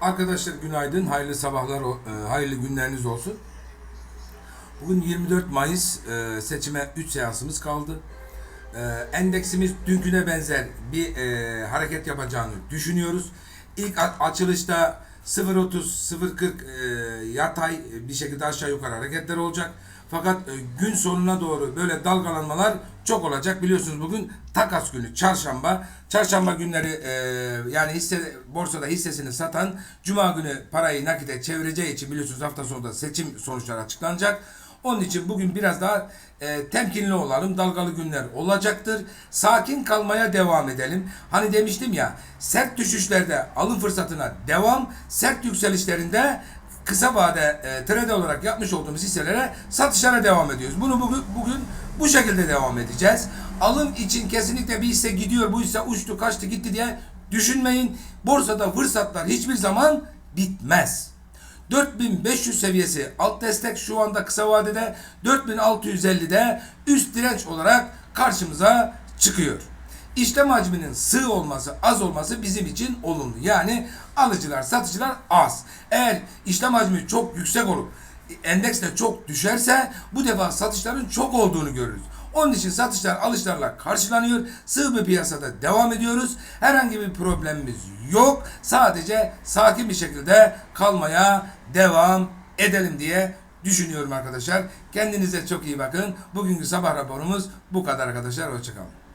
Arkadaşlar günaydın, hayırlı sabahlar, e, hayırlı günleriniz olsun. Bugün 24 Mayıs e, seçime 3 seansımız kaldı. E, Endeksimiz dünküne benzer bir hareket yapacağını düşünüyoruz. İlk açılışta 0.30, 0.40 e, yatay bir şekilde aşağı yukarı hareketler olacak. Fakat e, gün sonuna doğru böyle dalgalanmalar çok olacak. Biliyorsunuz bugün takas günü, çarşamba. Çarşamba günleri e, yani hisse borsada hissesini satan cuma günü parayı nakite çevireceği için biliyorsunuz hafta sonunda seçim sonuçları açıklanacak. Onun için bugün biraz daha e, temkinli olalım. Dalgalı günler olacaktır. Sakin kalmaya devam edelim. Hani demiştim ya sert düşüşlerde alım fırsatına devam, sert yükselişlerinde kısa vade e, trade olarak yapmış olduğumuz hisselere satışlara devam ediyoruz. Bunu bugün, bugün bu şekilde devam edeceğiz. Alım için kesinlikle bir hisse gidiyor, bu hisse uçtu, kaçtı, gitti diye düşünmeyin. Borsada fırsatlar hiçbir zaman bitmez. 4500 seviyesi alt destek şu anda kısa vadede 4650'de üst direnç olarak karşımıza çıkıyor. İşlem hacminin sığ olması, az olması bizim için olumlu. Yani alıcılar, satıcılar az. Eğer işlem hacmi çok yüksek olup endeks de çok düşerse bu defa satışların çok olduğunu görürüz. Onun için satışlar alışlarla karşılanıyor. Sığ bir piyasada devam ediyoruz. Herhangi bir problemimiz yok. Sadece sakin bir şekilde kalmaya devam edelim diye düşünüyorum arkadaşlar. Kendinize çok iyi bakın. Bugünkü sabah raporumuz bu kadar arkadaşlar. Hoşçakalın.